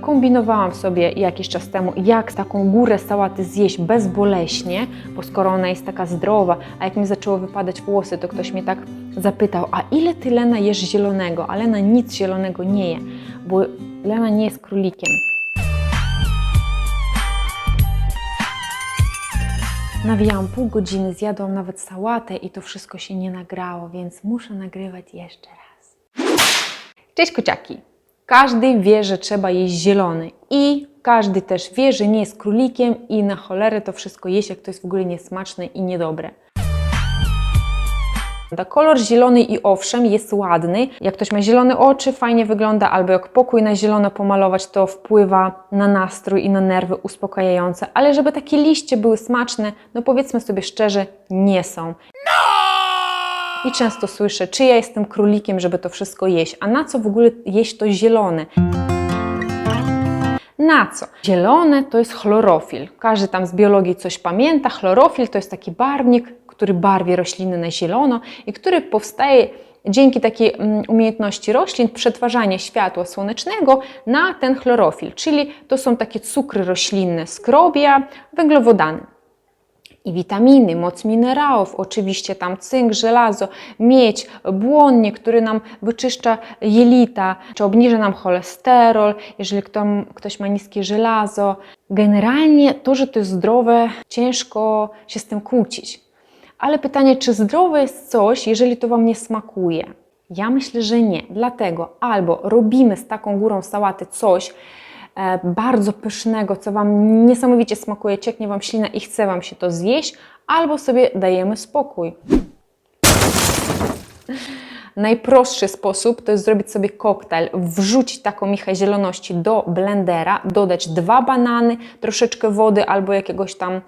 Kombinowałam sobie jakiś czas temu, jak taką górę sałaty zjeść bezboleśnie, bo skoro ona jest taka zdrowa, a jak mi zaczęło wypadać włosy, to ktoś mnie tak zapytał, a ile ty Lena jesz zielonego? A Lena nic zielonego nie je, bo Lena nie jest królikiem. Nawijałam pół godziny, zjadłam nawet sałatę i to wszystko się nie nagrało, więc muszę nagrywać jeszcze raz. Cześć kociaki! Każdy wie, że trzeba jeść zielony i każdy też wie, że nie jest królikiem i na cholerę to wszystko jeść, jak to jest w ogóle niesmaczne i niedobre. Kolor zielony i owszem jest ładny. Jak ktoś ma zielone oczy, fajnie wygląda, albo jak pokój na zielono pomalować, to wpływa na nastrój i na nerwy uspokajające. Ale żeby takie liście były smaczne, no powiedzmy sobie szczerze, nie są. I często słyszę, czy ja jestem królikiem, żeby to wszystko jeść, a na co w ogóle jeść to zielone? Na co? Zielone to jest chlorofil. Każdy tam z biologii coś pamięta. Chlorofil to jest taki barwnik, który barwi rośliny na zielono i który powstaje dzięki takiej mm, umiejętności roślin przetwarzania światła słonecznego na ten chlorofil, czyli to są takie cukry roślinne, skrobia, węglowodany i witaminy, moc minerałów, oczywiście tam cynk, żelazo, miedź, błonnie, który nam wyczyszcza jelita, czy obniża nam cholesterol, jeżeli kto, ktoś ma niskie żelazo. Generalnie to, że to jest zdrowe, ciężko się z tym kłócić. Ale pytanie, czy zdrowe jest coś, jeżeli to Wam nie smakuje? Ja myślę, że nie. Dlatego albo robimy z taką górą sałaty coś, bardzo pysznego, co Wam niesamowicie smakuje, cieknie Wam ślina i chce Wam się to zjeść, albo sobie dajemy spokój. Najprostszy sposób to jest zrobić sobie koktajl, wrzucić taką michę zieloności do blendera, dodać dwa banany, troszeczkę wody albo jakiegoś tam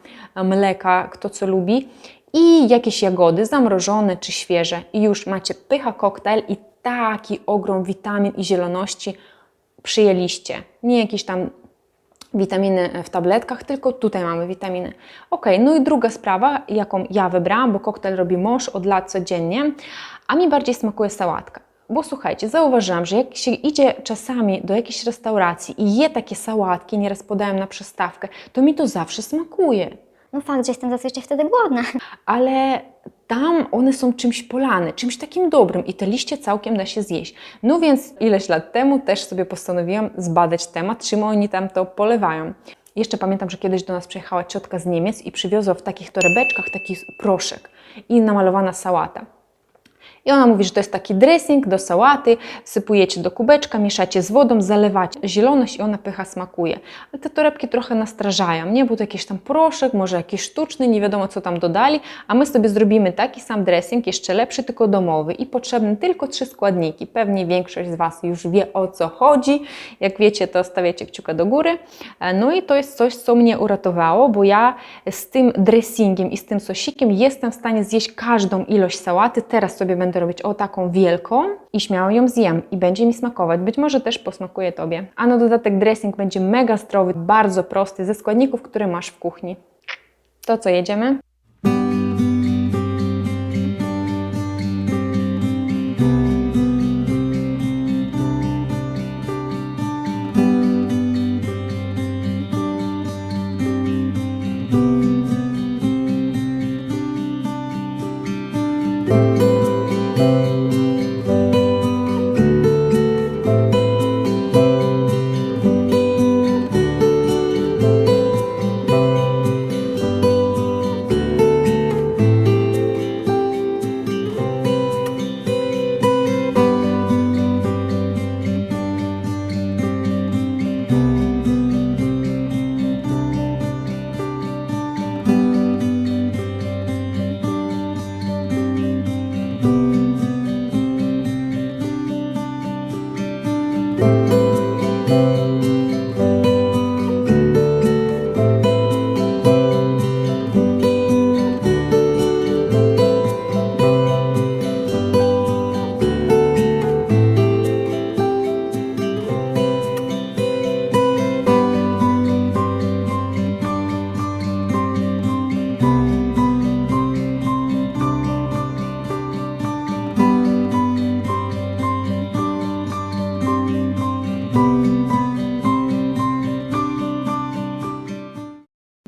mleka, kto co lubi i jakieś jagody zamrożone czy świeże i już macie pycha koktajl i taki ogrom witamin i zieloności przyjęliście. Nie jakieś tam witaminy w tabletkach, tylko tutaj mamy witaminy. Ok, no i druga sprawa, jaką ja wybrałam, bo koktajl robi mąż od lat codziennie, a mi bardziej smakuje sałatka. Bo słuchajcie, zauważyłam, że jak się idzie czasami do jakiejś restauracji i je takie sałatki, nieraz podają na przystawkę, to mi to zawsze smakuje. No fakt, że jestem zazwyczaj wtedy głodna. ale tam one są czymś polane, czymś takim dobrym i te liście całkiem da się zjeść. No więc ileś lat temu też sobie postanowiłam zbadać temat, czym oni tam to polewają. Jeszcze pamiętam, że kiedyś do nas przyjechała ciotka z Niemiec i przywiozła w takich torebeczkach taki proszek i namalowana sałata. I ona mówi, że to jest taki dressing do sałaty, sypujecie do kubeczka, mieszacie z wodą, zalewacie zieloność i ona pycha smakuje. Ale te torebki trochę nastrażają, nie? Bo to jakiś tam proszek, może jakiś sztuczny, nie wiadomo co tam dodali, a my sobie zrobimy taki sam dressing, jeszcze lepszy, tylko domowy i potrzebne tylko trzy składniki. Pewnie większość z Was już wie o co chodzi. Jak wiecie, to stawiacie kciuka do góry. E, No i to jest coś, co mnie uratowało, bo ja z tym dressingiem i z tym sosikiem jestem w stanie zjeść każdą ilość sałaty. Teraz sobie będę robić o taką wielką i śmiało ją zjem i będzie mi smakować. Być może też posmakuje Tobie. A na dodatek dressing będzie mega zdrowy, bardzo prosty, ze składników, które masz w kuchni. To co, jedziemy?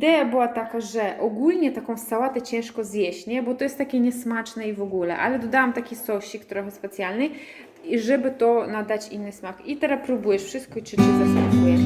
Idea była taka, że ogólnie taką sałatę ciężko zjeść, nie? bo to jest takie niesmaczne i w ogóle, ale dodałam taki sosik trochę specjalny, żeby to nadać inny smak. I teraz próbujesz wszystko czy, czy zasmakuje.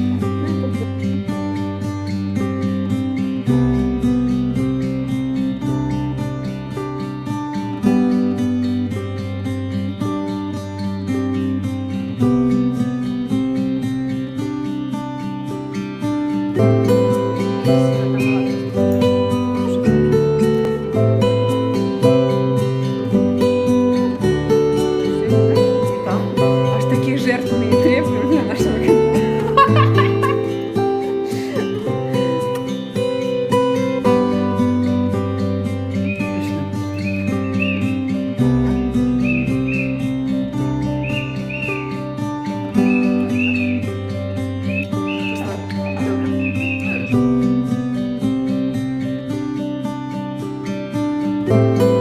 Música